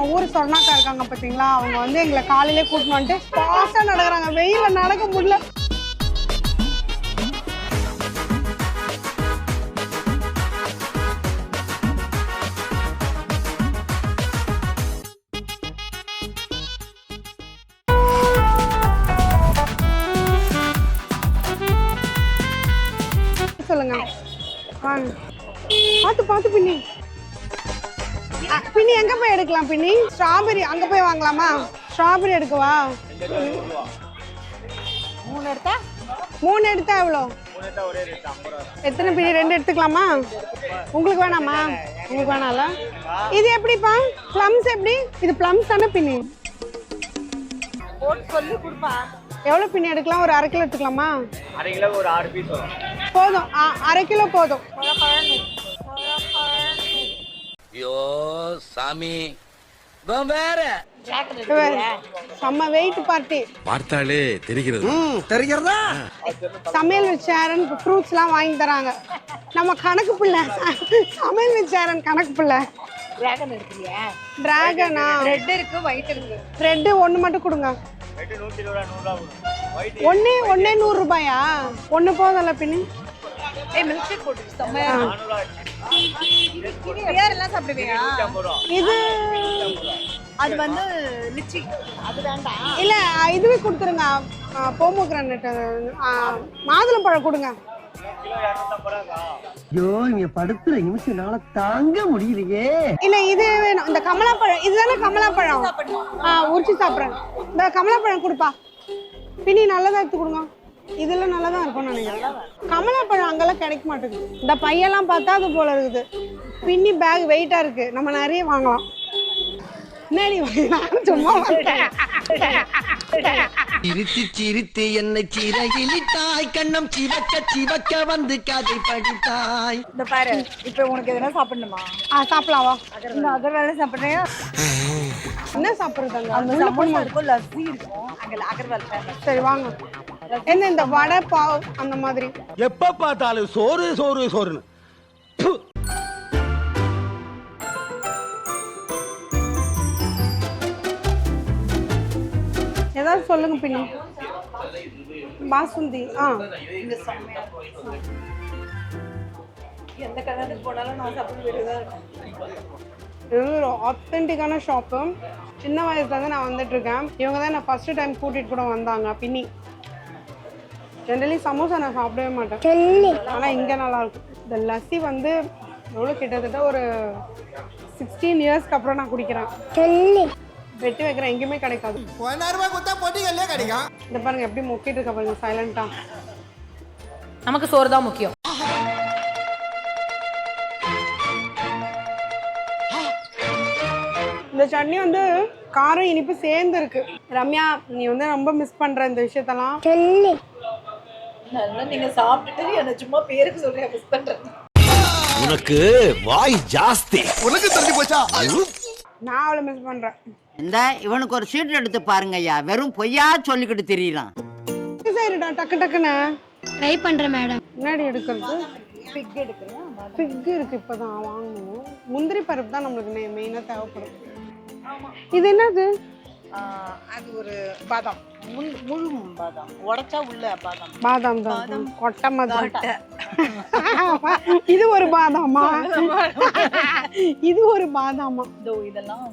நம்ம ஊர் சொர்ணாக்கா இருக்காங்க பார்த்தீங்களா அவங்க வந்து எங்களை காலையிலே கூட்டிட்டு வந்துட்டு ஃபாஸ்ட்டாக நடக்கிறாங்க. வெயில நடக்க முடியல. சொல்லுங்க. வாங்க பார்த்து பார்த்து பின்னி. பின்னி எங்க போய் எடுக்கலாம் பின்னி? ஸ்ட்ராபெரி அங்க போய் வாங்கலாமா? ஸ்ட்ராபெரி எடுக்கவா மூணு எடுத்தா? மூணு எடுத்தா எவ்வளோ? எத்தனை பின்னி? ரெண்டு எடுத்துக்கலாமா? உங்களுக்கு வேணாமா? உங்களுக்கு வேணாம்ல. இது எப்படிப்பா? ப்ளம்ஸ் எப்படி? இது ப்ளம்ஸ் தானே பின்னி? போட்டு சொல்லி கொடுப்பா. எவ்வளோ பின்னி எடுக்கலாம்? ஒரு அரை கிலோ எடுத்துக்கலாமா? அரை கிலோ ஒரு ஆறு பீஸ் போதும். அரை கிலோ போதும். ஐயோ சாமி. வேற. செம்ம வெயிட் பார்ட்டி பார்த்தாலே தெரிகிறது. தெரிகிறதா? சமையல் வித் சேரன் ஃப்ரூட்ஸ்லாம் வாங்கி தராங்க. நம்ம கணக்கு பிள்ளை. சமையல் வித் சேரன் கணக்கு பிள்ளை. டிராகன் எடுக்கலையா டிராகனா ரெட் இருக்கு ஒயிட் இருக்கு. ஒன்று மட்டும் கொடுங்க. ஒன்று ஒன்றே நூறு ரூபாயா? ஒன்று போதும்ல பின்னி. ஏய் மில்க் ஷேக் போட்டு செம்மையா நானூறுரூவா பியர் எல்லாம் சாப்பிடுவியா? இது அது வந்து லிச்சி. அது வேண்டாம் இல்லை இதுவே கொடுத்துருங்க. போமோகிரானட் கொடுங்க. ரூபா ஐயோ இங்க படுத்துற நிமிஷம்னால தாங்க முடியலையே. இல்லை இது வேணும். இந்த கமலாப்பழம் இதுதானே கமலாப்பழம்? உரிச்சு சாப்பிட்றேன். இந்த கமலாப்பழம் கொடுப்பா. பின்னி நல்லதா எடுத்து கொடுங்க. இதெல்லாம் நல்லா தான் இருக்கும்னு நினைக்கிறேன். கமலாப்பழம் அங்கெல்லாம் கிடைக்க மாட்டேங்குது. இந்த பையெல்லாம் பார்த்தா அது போல இருக்குது. பின்னி பேக் வெயிட்டாக இருக்கு. நம்ம நிறைய வாங்கலாம். என்னடி நான் சும்மா. சிரித்து சிரித்து என்னை சிறகிலிட்டாய் கண்ணம் சிவக்க சிவக்க வந்து கதை படித்தாய். இந்த பாரு இப்போ உனக்கு எதனா சாப்பிடணுமா? ஆ சாப்பிடலாம் வா. இந்த அகர் வேலை சாப்பிடுறியா? என்ன சாப்பிட்றது அந்த சமோசா இருக்கும் லஸ்ஸி இருக்கும். அங்க அகர்வால் சரி வாங்க. என்ன இந்த வடை பாவ் அந்த மாதிரி? எப்ப பார்த்தாலும் சோறு சோறு சோறுன்னு. ஏதாவது சொல்லுங்க பின்னி. பாசுந்தி ஆ. எந்த கல்யாணத்துக்கு போனாலும் நான் சாப்பிட வேண்டியதா இருக்கும். இது வந்து ஒரு ஆத்தென்டிக்கான ஷாப்பு சின்ன வயசுலேருந்து நான் வந்துட்டு இருக்கேன். இவங்க தான் நான் ஃபர்ஸ்ட் டைம் கூட்டிகிட்டு கூட வந்தாங்க பின்னி. ஜென்ரலி சமோசா நான் சாப்பிடவே மாட்டேன். ஆனால் இங்கே நல்லா இருக்கும் இந்த லஸ்ஸி வந்து எவ்வளோ கிட்டத்தட்ட ஒரு சிக்ஸ்டீன் இயர்ஸ்க்கு அப்புறம் நான் குடிக்கிறேன். வெட்டி வைக்கிறேன். எங்கேயுமே கிடைக்காது. இந்த பாருங்க எப்படி முக்கிட்டு இருக்க பாருங்க சைலண்டா நமக்கு சோறு தான் முக்கியம். இந்த சட்னி வந்து காரம் இனிப்பு சேர்ந்து இருக்கு. ரம்யா நீ வந்து ரொம்ப மிஸ் பண்ற இந்த விஷயத்தெல்லாம். நல்லா நீங்க சாப்பிட்டுட்டு என்ன சும்மா பேருக்கு சொல்றேன் மிஸ் பண்றேன். உனக்கு வாய் ஜாஸ்தி. உனக்கு தெரிஞ்சு போச்சா? நான் அவளை மிஸ் பண்றேன். இந்த இவனுக்கு ஒரு சீட் எடுத்து பாருங்க ஐயா. வெறும் பொய்யா சொல்லிக்கிட்டு தெரியலாம் சரிடா டக்கு டக்குன்னு ட்ரை பண்றேன் மேடம் முன்னாடி எடுக்கிறது. பிக் எடுக்கிறேன் ஃபிக் இருக்கு இப்பதான் வாங்கணும். முந்திரி பருப்பு தான் நம்மளுக்கு மெயினாக தேவைப்படும். இது என்னது? அது ஒரு பாதாம். முழு முழு பாதாம். உடைச்சா உள்ள பாதாம். பாதாம் தான். கொட்டை மாதிரி. இது ஒரு பாதாமா? இது ஒரு பாதாமா? இதோ இதெல்லாம்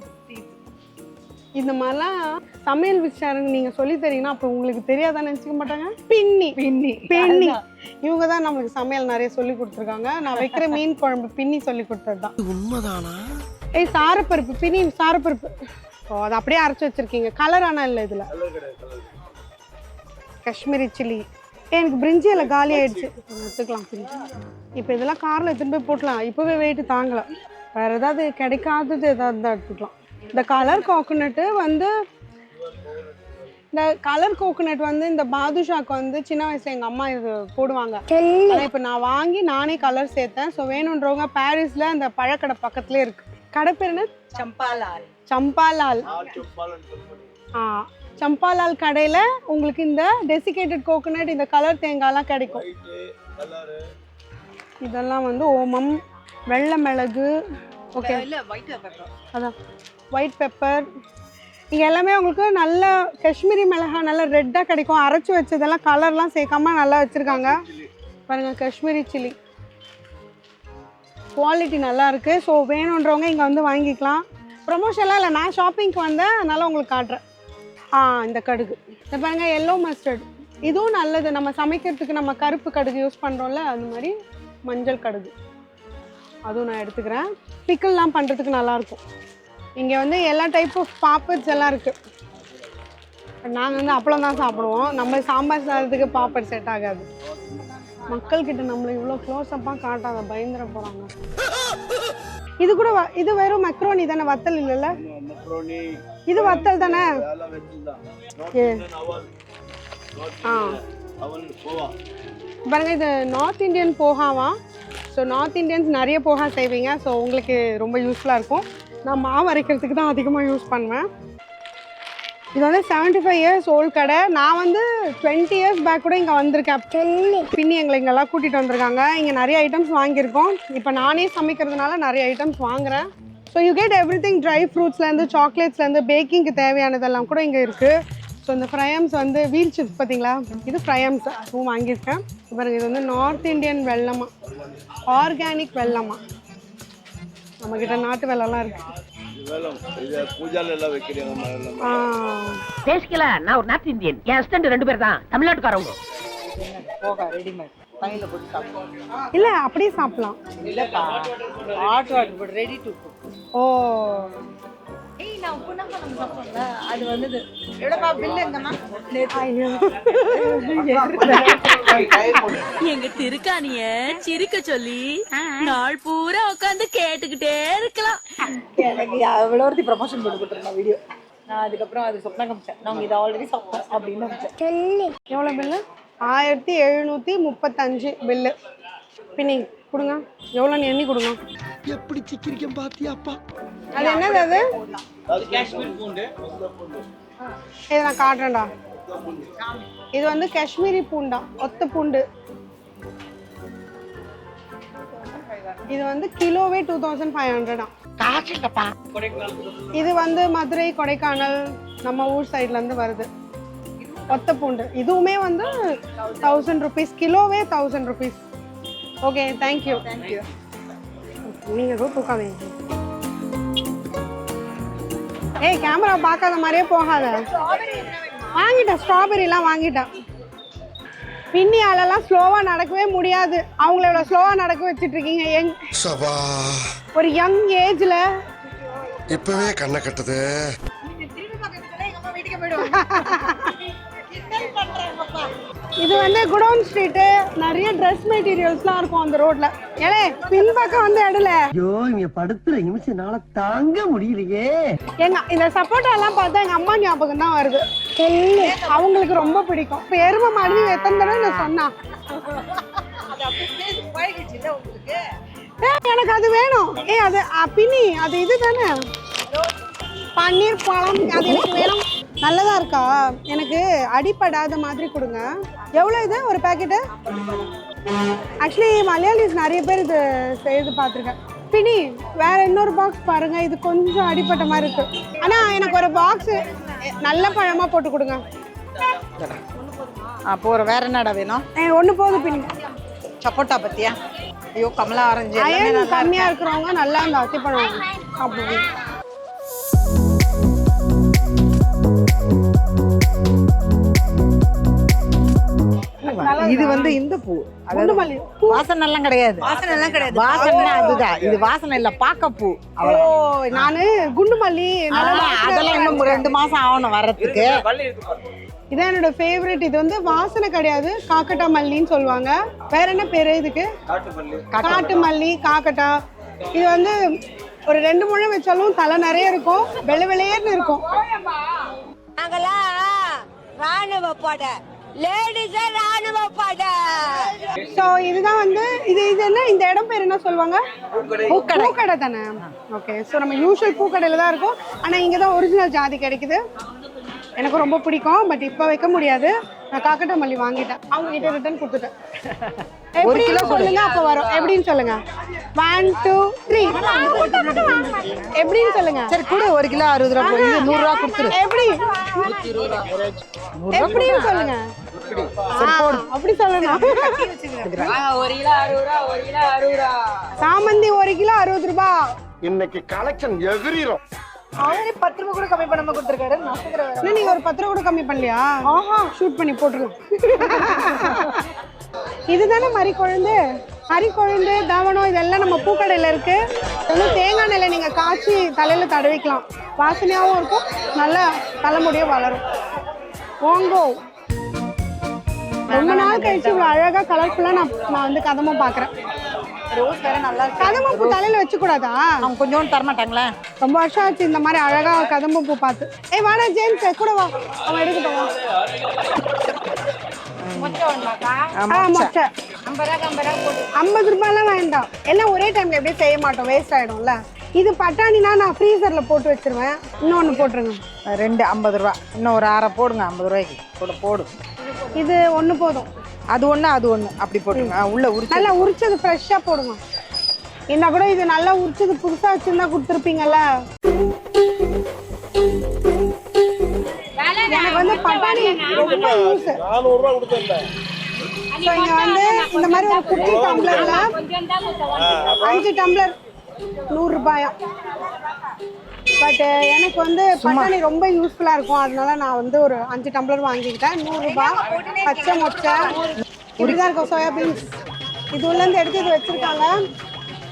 இந்த மாதிரிலாம் சமையல் விஷயம் நீங்க சொல்லி தரீங்கன்னா அப்ப உங்களுக்கு தெரியாதான்னு நினைச்சுக்க மாட்டாங்க? பின்னி. பின்னி. பின்னி. இவங்க தான் நம்மளுக்கு சமையல் நிறைய சொல்லி கொடுத்துருக்காங்க. நான் வைக்கிற மீன் குழம்பு பின்னி சொல்லி கொடுத்தது தான் உண்மைதானா? ஏய் சாரப்பருப்பு. பின்னி சாரப்பருப்பு. ஓ அதை அப்படியே அரைச்சு வச்சிருக்கீங்க. கலர் ஆனா இல்லை இதுல. காஷ்மீரி சில்லி. எனக்கு பிரிஞ்சியில காலி ஆயிடுச்சு. எடுத்துக்கலாம் பிரிஞ்சி. இப்போ இதெல்லாம் காரில் எடுத்துன்னு போய் போட்டலாம். இப்போவே வெயிட் தாங்கல. வேற ஏதாவது கிடைக்காதது ஏதாவது தான் எடுத்துக்கலாம். இந்த கலர் கோகோனட்டு வந்து இந்த கலர் கோகோனட் வந்து இந்த பாதுஷாக்கு வந்து சின்ன வயசுல எங்க அம்மா இது போடுவாங்க. இப்போ நான் வாங்கி நானே கலர் சேர்த்தேன். ஸோ வேணுன்றவங்க பாரிஸ்ல அந்த பழக்கடை பக்கத்துலேயே இருக்கு. கடை பேர் என்ன சம்பாலால் சம்பாலால் ஆ சம்பாலால் கடையில் உங்களுக்கு இந்த டெசிகேட்டட் கோகோனட் இந்த கலர் தேங்காய்லாம் கிடைக்கும். இதெல்லாம் வந்து ஓமம் வெள்ளை மிளகு ஓகே. இல்ல ஒயிட் பெப்பர் அதான். ஒயிட் பெப்பர் இங்கே எல்லாமே உங்களுக்கு நல்ல காஷ்மீரி மிளகா நல்ல ரெட்டாக கிடைக்கும். அரைச்சி வச்சதெல்லாம் கலர்லாம் சேர்க்காம நல்லா வச்சுருக்காங்க. பாருங்க காஷ்மீரி சில்லி. குவாலிட்டி நல்லா இருக்குது ஸோ வேணுன்றவங்க இங்கே வந்து வாங்கிக்கலாம். ப்ரொமோஷன்லாம் இல்லை நான் ஷாப்பிங்க்கு வந்தேன் அதனால் உங்களுக்கு காட்டுறேன். ஆ இந்த கடுகு. இந்த பாருங்க எல்லோ மஸ்டர்ட் இதுவும் நல்லது. நம்ம சமைக்கிறதுக்கு நம்ம கருப்பு கடுகு யூஸ் பண்ணுறோம்ல அந்த மாதிரி மஞ்சள் கடுகு. அதுவும் நான் எடுத்துக்கிறேன். பிக்கிள்லாம் பண்ணுறதுக்கு நல்லாயிருக்கும் இங்கே வந்து எல்லா டைப் ஆஃப் பாப்பட்ஸ் எல்லாம் இருக்குது நாங்கள் வந்து அப்பளம் தான் சாப்பிடுவோம். நம்ம சாம்பார் சாதத்துக்கு பாப்பட் செட் ஆகாது. மக்கள்கிட்ட நம்மளை இவ்வளோ க்ளோஸ்அப்பாக காட்டாத பயந்துட போகிறாங்க இது கூட வ- இது வெறும் மெக்ரோனி தானே வத்தல் இல்லைல்ல? இது வத்தல் தானே? ஏ. ஆ. பாருங்க இது நார்த் இந்தியன் போகாவா? ஸோ நார்த் இந்தியன்ஸ் நிறைய போகா செய்வீங்க. ஸோ உங்களுக்கு ரொம்ப யூஸ்ஃபுல்லாக இருக்கும். நான் மாவு அரைக்கிறதுக்கு தான் அதிகமாக யூஸ் பண்ணுவேன். இது வந்து செவன்ட்டி ஃபைவ் இயர்ஸ் ஓல்ட் கடை. நான் வந்து டுவெண்ட்டி இயர்ஸ் பேக் கூட இங்கே வந்திருக்கேன். பின்னி எங்களை இங்கெல்லாம் கூட்டிகிட்டு வந்திருக்காங்க. இங்கே நிறைய ஐட்டம்ஸ் வாங்கியிருக்கோம். இப்போ நானே சமைக்கிறதுனால நிறைய ஐட்டம்ஸ் வாங்குறேன். So you get everything dry ஃப்ரூட்ஸ்லேருந்து சாக்லேட்ஸ்லேருந்து பேக்கிங்க்கு தேவையானதெல்லாம் கூட இங்கே இருக்குது ஸோ இந்த ஃப்ரையம்ஸ் வந்து வீல் சிப்ஸ் பார்த்தீங்களா? இது ஃப்ரையம்ஸ் அதுவும் வாங்கியிருக்கேன். இப்ப பாருங்க இது வந்து நார்த் இந்தியன் வெள்ளமா ஆர்கானிக் வெள்ளமா நம்மக்கிட்ட நாட்டு வெள்ளம்லாம் இருக்குது பேசிக்கல நான் ஒரு நார்த் இந்தியன். என் ஹஸ்பண்ட் ரெண்டு பேர் தான். தமிழ்நாட்டுக்காரவங்க. போக ரெடிமேட் கையில போட்டு சாப்பிடுவோம் இல்லை அப்படியே சாப்பிடலாம். ஓ. நான் அது வந்தது. எவ்வளோப்பா பில் எங்கம்மா எங்க திருக்காணிய சிரிக்க சொல்லி. நாள் பூரா உட்காந்து கேட்டுக்கிட்டே இருக்கலாம். எனக்கு எவ்வளோ ஒருத்தி ப்ரமோஷன் போட்டு கொடுத்துருந்தேன் வீடியோ நான் அதுக்கப்புறம் அது சொப்னா காமிச்சேன். நாங்கள் இதை ஆல்ரெடி சாப்பிட்டோம் அப்படின்னு காமிச்சேன் எவ்வளோ பில்லு ஆயிரத்தி எழுநூற்றி முப்பத்தஞ்சு பில்லு பின்னி கொடுங்க. எவ்வளோன்னு எண்ணி கொடுங்க. எப்படி சிக்கிரிக்கம் பாத்தியாப்பா அது என்னது அது? அது காஷ்மீர் பூண்டு. பூண்டு இதை நான் காட்டுறேன்டா. இது வந்து காஷ்மீரி பூண்டா ஒத்த பூண்டு. இது வந்து கிலோவே டூ தௌசண்ட் ஃபைவ் ஹண்ட்ரடா இது வந்து மதுரை கொடைக்கானல் நம்ம ஊர் சைட்ல இருந்து வருது. ஒத்த பூண்டு. இதுவுமே வந்து தௌசண்ட் ருபீஸ் கிலோவே thousand rupees okay thank you thank you நீங்கள் எதுவும் தூக்காதீங்க ஏய் கேமரா பார்க்காத மாதிரியே போகாத. வாங்கிட்டேன் ஸ்ட்ராபெரிலாம் வாங்கிட்டேன். பின்னியாலெல்லாம் ஸ்லோவாக நடக்கவே முடியாது. அவங்கள இவ்வளோ ஸ்லோவாக நடக்க வச்சுட்டு இருக்கீங்க யங் ஒரு யங் ஏஜில் இப்பவே கண்ணை கட்டுது. இது வந்து குடோன் ஸ்ட்ரீட்டு. நிறைய ட்ரெஸ் மெட்டீரியல்ஸ்லாம் இருக்கும் அந்த ரோட்ல ஏலே பின்பக்கம் வந்து இடல ஐயோ இங்க படுத்துற நிமிஷம் என்னால தாங்க முடியலையே. எங்க இந்த சப்போட்டா எல்லாம் பார்த்தா எங்க அம்மா ஞாபகம் தான் வருது. அவங்களுக்கு ரொம்ப பிடிக்கும். இப்போ எருமை மாடு எத்தனை தடவை நான் சொன்னா எனக்கு அது வேணும். ஏய் அது அ, பின்னி அது இது தானே பன்னீர் பழம் அது எனக்கு வேணும். நல்லதா இருக்கா? எனக்கு அடிப்படாத மாதிரி கொடுங்க. எவ்வளோ இது? ஒரு பேக்கெட்டு ஆக்சுவலி மலையாளிஸ் நிறைய பேர் இது செய்து பார்த்துருக்கேன். பினி வேற இன்னொரு பாக்ஸ் பாருங்க இது கொஞ்சம் அடிப்பட்ட மாதிரி இருக்கு. ஆனா எனக்கு ஒரு பாக்ஸ் நல்ல பழமா போட்டு கொடுங்க. ஆ போகிற வேற என்னடா வேணும்? ஒன்று போதும் பினி சப்போட்டா பத்தியா? ஐயோ கமலா ஆரஞ்சு கம்மியா இருக்கிறவங்க நல்லா இந்த அத்திப்பழம். சாப்பிடுவாங்க இது வந்து இந்த பூ. வாசனை எல்லாம் கிடையாது. வாசனை எல்லாம் கிடையாது. வாசனை அதுதான். இது வாசனை இல்ல பாக்க பூ ஓ நானு குண்டு மல்லி அதெல்லாம் இன்னும் ரெண்டு மாசம் ஆகணும் வர்றதுக்கு. இதான் என்னோட ஃபேவரட் இது வந்து வாசனை கிடையாது. காக்கட்டா மல்லின்னு சொல்லுவாங்க. வேற என்ன பேரு இதுக்கு? காட்டு மல்லி. காக்கட்டா. இது வந்து ஒரு ரெண்டு முழம் வச்சாலும் தலை நிறைய இருக்கும். வெள்ளை வெள்ளையர்னு இருக்கும். ராணுவ படை. லேடிஸ் ராணுவ படை ஸோ இதுதான் வந்து இது இது என்ன? இந்த இடம் பேர் என்ன சொல்லுவாங்க? பூக்கடை. பூக்கடை. தானே? ஓகே ஸோ நம்ம யூஷுவல் பூக்கடையில் தான் இருக்கும். ஆனால் இங்கே தான் ஒரிஜினல் ஜாதி கிடைக்குது. எனக்கு ரொம்ப பிடிக்கும் பட் இப்போ வைக்க முடியாது. நான் காக்கட்டா மல்லி வாங்கிட்டேன். அவங்க கிட்ட ரிட்டர்ன் கொடுத்துட்டேன். எப்படி கிலோ சொல்லுங்க அப்போ வரும். எப்படின்னு சொல்லுங்க? ஒன் டூ த்ரீ எப்படின்னு சொல்லுங்க? சரி கூட. ஒரு கிலோ அறுபது ரூபா போய் இது நூறுரூவா கொடுத்துரு. எப்படி? எப்படின்னு சொல்லுங்க. அப்படி சொல்லணும். சாமந்தி ஒரு கிலோ அறுபது ரூபாய் இன்னைக்கு கலெக்ஷன் எகிரிரும். அவரே பத்து ரூபா கூட கம்மி பண்ணாம கொடுத்துருக்காரு. இன்னும் நீங்க ஒரு பத்து ரூபா கூட கம்மி பண்ணலையா? ஆஹா. ஷூட் பண்ணி போட்டுருலாம் இதுதானே மறி கொழுந்து மறி கொழுந்து தவனம் இதெல்லாம் நம்ம பூக்கடையில இருக்கு. இது வந்து தேங்காய் எண்ணெயில நீங்க காய்ச்சி தலையில தடவிக்கலாம். வாசனையாகவும் இருக்கும் நல்ல தலைமுடியும் வளரும். ஓங்கோ ரொம்ப நாள் கழிச்சு இவ்வளவு அழகா கலர்ஃபுல்லா நான் நான் வந்து கதமும் பாக்குறேன். ரோஸ் வேற நல்லா கதம்பு பூ தலையில வச்சு கூடாதா அவங்க கொஞ்சோண்டு தர மாட்டாங்களா ரொம்ப வருஷம் ஆச்சு இந்த மாதிரி அழகா கதம்பு பார்த்து. ஏய் வாடா ஜேம்ஸ் கூட வா. அவன் எடுக்கட்டும் மொச்சை. ஐம்பது ரூபாய்லாம் வேண்டாம். எல்லாம் ஒரே டைம்ல எப்படியும் செய்ய மாட்டோம். வேஸ்ட் ஆயிடும்ல. இது பட்டாணினா நான் ஃப்ரீசர்ல போட்டு வச்சிருவேன். இன்னொன்னு போட்டுருங்க. ரெண்டு ஐம்பது ரூபா இன்னும் ஒரு அரை போடுங்க ஐம்பது ரூபாய்க்கு. கூட போடு. இது ஒண்ணு போதும். அது ஒண்ணு அது ஒண்ணு. அப்படி போட்டுருங்க. ஆ, உள்ள உரிச்சு நல்லா உரிச்சது ஃப்ரெஷ்ஷா போடுங்க. என்ன கூட இது நல்லா உரிச்சது புதுசா வச்சிருந்தா கொடுத்துருப்பீங்கல்ல. எனக்கு வந்து பட்டாணி ரொம்ப யூஸ் நானூறுரூவா கொடுத்தேன் ஸோ இங்க வந்து இந்த மாதிரி ஒரு குட்டி டம்ளர்ல அஞ்சு டம்ளர் நூறு ரூபாயா? பட் எனக்கு வந்து பட்டாணி ரொம்ப யூஸ்ஃபுல்லா இருக்கும். அதனால நான் வந்து ஒரு அஞ்சு டம்ளர் வாங்கிக்கிட்டேன். நூறு ரூபாய் பச்சை மொச்சை. இப்படிதான் இருக்கும் சோயாபீன்ஸ் இது உள்ள இருந்து எடுத்து இது வச்சிருக்காங்க.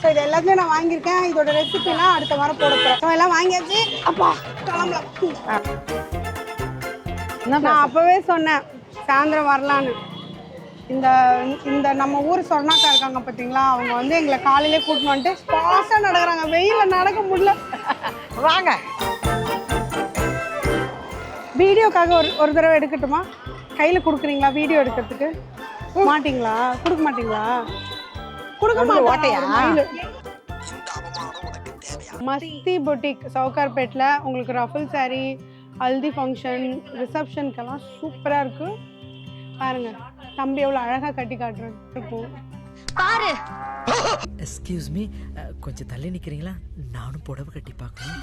ஸோ இது எல்லாத்தையும் நான் வாங்கியிருக்கேன். இதோட ரெசிபிலாம் அடுத்த வாரம் போட So, எல்லாம் வாங்கியாச்சு. அப்பா கிளம்பலாம் நான் அப்பவே சொன்னேன் சாயந்தரம் வரலான்னு. இந்த இந்த நம்ம ஊர் சொர்ணாக்கா இருக்காங்க பார்த்தீங்களா அவங்க வந்து எங்களை காலையிலே கூட்டிட்டு வந்துட்டு ஃபாஸ்ட்டாக நடக்கிறாங்க. வெயில நடக்க முடியல. வாங்க. வீடியோக்காக ஒரு ஒரு தடவை எடுக்கட்டுமா? கையில் கொடுக்குறீங்களா வீடியோ எடுக்கிறதுக்கு? மாட்டீங்களா? கொடுக்க மாட்டீங்களா? கொடுக்க? மாட்டேன். மஸ்தி பொட்டிக் சவுகார்பேட்டில் உங்களுக்கு ரஃபல் saree ஹல்தி ஃபங்க்ஷன் ரிசப்ஷனுக்கெல்லாம் சூப்பராக இருக்கு. பாருங்க தம்பி எவ்வளோ அழகாக கட்டி காட்டுறது இருக்கும் எஸ்கியூஸ் மீ கொஞ்சம் தள்ளி நிக்கிறீங்களா? நானும் புடவை கட்டி பார்க்கணும்.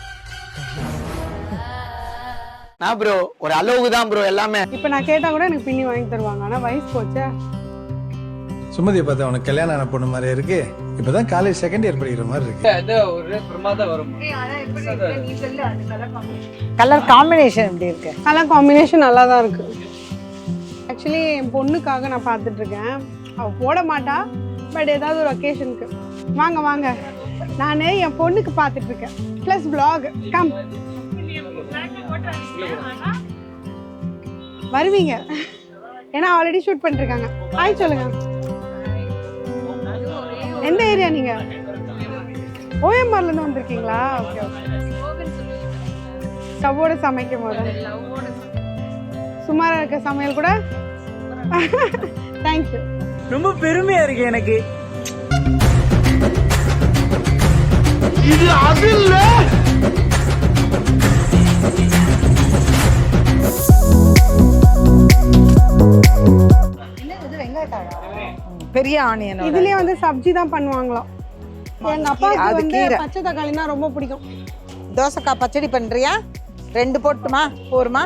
நான் ப்ரோ ஒரு அளவுக்கு தான் ப்ரோ எல்லாமே. இப்போ நான் கேட்டால் கூட எனக்கு பின்னி வாங்கி தருவாங்க. ஆனால் வயசு போச்சா. சுமதியை பார்த்தா உனக்கு கல்யாணம் ஆன பொண்ணு மாதிரி இருக்கு. இப்பதான் காலேஜ் செகண்ட் இயர் படிக்கிற மாதிரி இருக்கு. கலர் காம்பினேஷன் எப்படி இருக்கு? கலர் காம்பினேஷன் நல்லா தான் இருக்கு? ஆக்சுவலி என் பொண்ணுக்காக நான் பார்த்துட்டு இருக்கேன் அவள் போட மாட்டா பட் ஏதாவது ஒரு ஒகேஷனுக்கு வாங்க வாங்க. நான் என் பொண்ணுக்கு பார்த்துட்டு இருக்கேன் ப்ளஸ் vlog. கம் வருவீங்க. ஏன்னா ஆல்ரெடி ஷூட் பண்ணிருக்காங்க ஹாய் சொல்லுங்க. எந்த ஏரியா நீங்க? ஓஎம்ஆர்ல இருந்து வந்திருக்கீங்களா? Okay okay. ஸ்டவ்வோட சமைக்கும் போது. சுமாரா இருக்க சமையல் கூட? தேங்க்யூ ரொம்ப பெருமையா இருக்கு எனக்கு. பெரிய ஆனியன் இதுலயே வந்து சப்ஜி தான் பண்ணுவாங்களாம். எங்க அப்பாவுக்கு வந்து. பச்சை தக்காளினா ரொம்ப பிடிக்கும். தோசைக்காய் பச்சடி பண்றியா? ரெண்டு போட்டுமா? போருமா?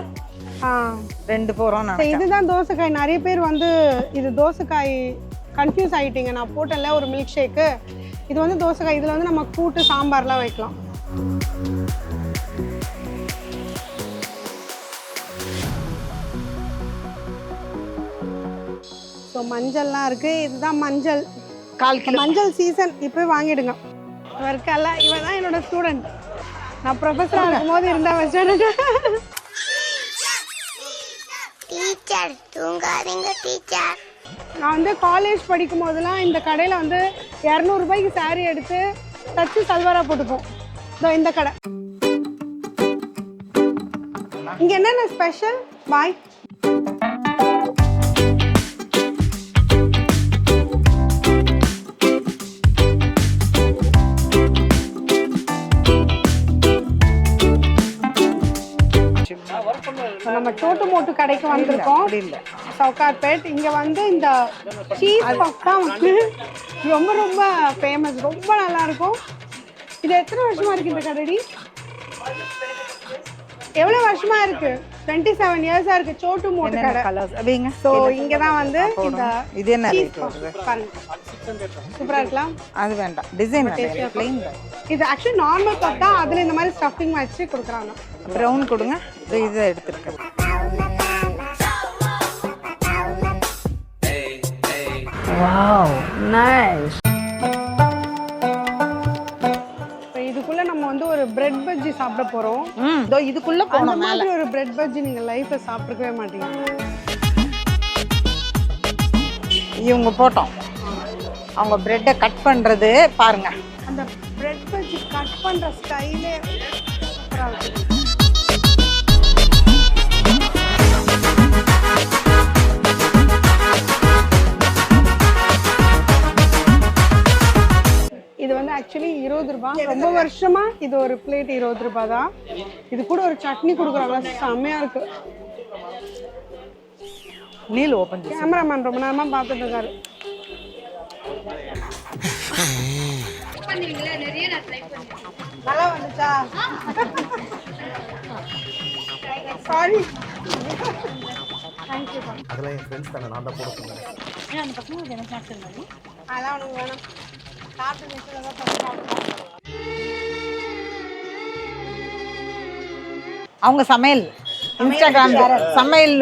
ரெண்டு போறோம் இதுதான் தோசைக்காய். நிறைய பேர் வந்து இது தோசைக்காய் கன்ஃபியூஸ் ஆயிட்டீங்க. நான் போட்டேன்ல ஒரு மில்க் ஷேக்கு இது வந்து தோசைக்காய். இதுல வந்து நம்ம கூட்டு சாம்பார்லாம் வைக்கலாம். ஸோ மஞ்சள்லாம் இருக்கு. இதுதான் மஞ்சள். கால் கிலோ. மஞ்சள் சீசன் இப்போ வாங்கிடுங்க. இவ இருக்கல்ல இவ தான் என்னோட ஸ்டூடெண்ட் நான் ப்ரொஃபஸராக இருக்கும்போது இருந்தா ஸ்டூடெண்ட் டீச்சர் தூங்காதீங்க டீச்சர் நான் வந்து காலேஜ் படிக்கும் போதெல்லாம் இந்த கடையில் வந்து இரநூறுபாய்க்கு saree எடுத்து தச்சு சல்வாரா போட்டுப்போம். இதோ இந்த கடை. இங்க என்னென்ன ஸ்பெஷல் பாய் நம்ம சோட்டு மோட்டு கடைக்கு வந்திருக்கோம். சவுகார்பேட். இங்க வந்து இந்த சீஸ் பஃப் தான் வந்து ரொம்ப ரொம்ப ஃபேமஸ் ரொம்ப நல்லா இருக்கும் இது எத்தனை வருஷமா இருக்கு இந்த கடைடி? எவ்வளவு வருஷமா இருக்கு? டுவெண்ட்டி செவன் இயர்ஸா இருக்கு சோட்டு மோட்டு கடை. அப்படிங்க ஸோ இங்க தான் வந்து இந்த இது என்ன சூப்பரா இருக்கலாம். அது வேண்டாம். டிசைன் இது ஆக்சுவலி நார்மல் தான். அதுல இந்த மாதிரி ஸ்டஃபிங் வச்சு கொடுக்குறாங்க. ப்ரௌன் கொடுங்க. இது எடுத்துருக்கேன். இப்போ இதுக்குள்ள நம்ம வந்து ஒரு பிரெட் பஜ்ஜி சாப்பிட போறோம். இதோ இதுக்குள்ள மேல. மாதிரி ஒரு பிரெட் பஜ்ஜி நீங்க லைஃப்ல சாப்பிட்டுக்கவே மாட்டீங்க. இவங்க போட்டோம். அவங்க பிரெட்டை கட் பண்றது பாருங்க. அந்த பிரெட் பஜ்ஜி கட் பண்ற ஸ்டைலே ஆக்சுவலி இருபது ரூபாய் ரொம்ப வருஷமா இது ஒரு பிளேட் இருபது ரூபாய் தான் இது கூட ஒரு சட்னி கொடுக்குறாங்க. செம்மையா இருக்கு. நீல் ஓப்பன் கேமராமேன் ரொம்ப நேரமா பார்த்துட்டு இருக்காரு. நல்லா வந்துச்சா? சாரி அதெல்லாம் என் ஃப்ரெண்ட்ஸ் தானே நான் தான் போட சொன்னேன். அதெல்லாம் உனக்கு வேணும். அவங்க சமையல் இன்ஸ்டாகிராம் சமையல்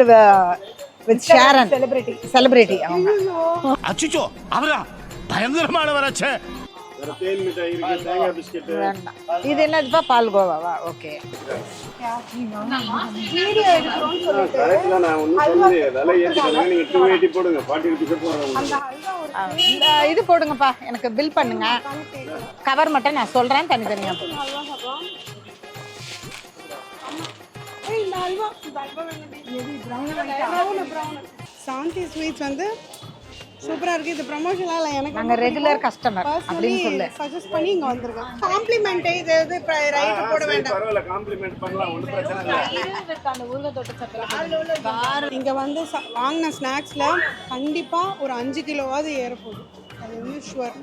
வித் ஷேரன் செலிபிரிட்டி செலிபிரிட்டி அவங்க. அச்சுச்சோ அவரா? பயங்கரமானவராச்சே. இது என்னதுப்பா பால்கோவாவா ஓகே இது போடுங்கப்பா எனக்கு பில் பண்ணுங்க. கவர் மட்டும் நான் சொல்றேன் தனித்தனியா. சாந்தி ஸ்வீட்ஸ் வந்து சூப்பரா இருக்கு. இது ப்ரமோஷன்லாம் இல்லை எனக்கு நாங்க ரெகுலர் கஸ்டமர் அப்படின்னு சொல்லு. சஜஸ்ட் பண்ணி இங்க வந்திருக்கேன் காம்ப்ளிமெண்ட் இது இது ரைட் போட வேண்டாம். இங்க வந்து வாங்கின ஸ்நாக்ஸ்ல கண்டிப்பா ஒரு அஞ்சு கிலோவாவது ஏறப்போகுது அது வந்து ஷுவர்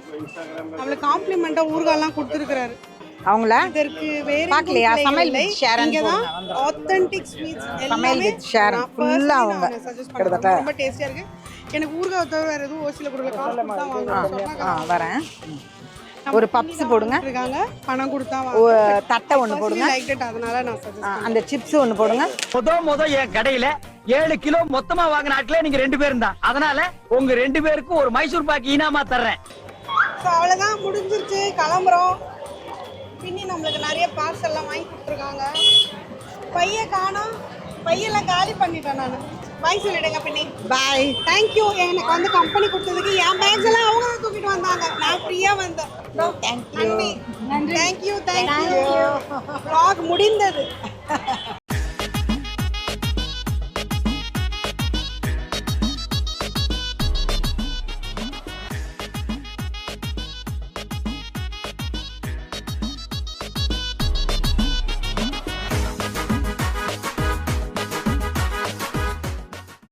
அவளுக்கு காம்ப்ளிமெண்டா ஊறுகாய்லாம் கொடுத்துருக்காரு அவங்கள இதற்கு வேற பார்க்கலையா? சமையல் போடுங்க, வந்துரும். ஆத்தென்டிக் ஸ்வீட்ஸ் சமையல் Sharon. full ஆ அவங்க. கிட்டத்தட்ட. ரொம்ப டேஸ்டியா இருக்கு. எனக்கு ஊறுகாய் தவிர வேற எதுவும் ஓசில கொடுக்கல காசு கொடுத்தா வாங்குறேன் ஆ வரேன். ஒரு பப்ஸ் போடுங்க. இருக்காங்க பணம் கொடுத்தா ஒரு தட்டை ஒன்று போடுங்க. அதனால நான் அந்த சிப்ஸ் ஒன்று போடுங்க. முத முத என் கடையில ஏழு கிலோ மொத்தமா வாங்கின ஆட்களே நீங்க ரெண்டு பேரும் தான். அதனால உங்க ரெண்டு பேருக்கும் ஒரு மைசூர் பாக்கு இனாமா தர்றேன். ஸோ அவ்வளோதான் முடிஞ்சிருச்சு. கிளம்புறோம். பின்னி நம்மளுக்கு நிறைய பார்சல்லாம் வாங்கி கொடுத்துருக்காங்க. பைய காணோம். பையெல்லாம் காலி பண்ணிட்டேன் நான். பாய் சொல்லிடுங்க பின்னி. பாய் தேங்க்யூ எனக்கு வந்து கம்பெனி கொடுத்ததுக்கு என் பேக்ஸ் எல்லாம் அவங்க தான் தூக்கிட்டு வந்தாங்க. நான் ஃப்ரீயாக வந்தேன். நன்றி. நன்றி. தேங்க்யூ தேங்க்யூ vlog முடிந்தது.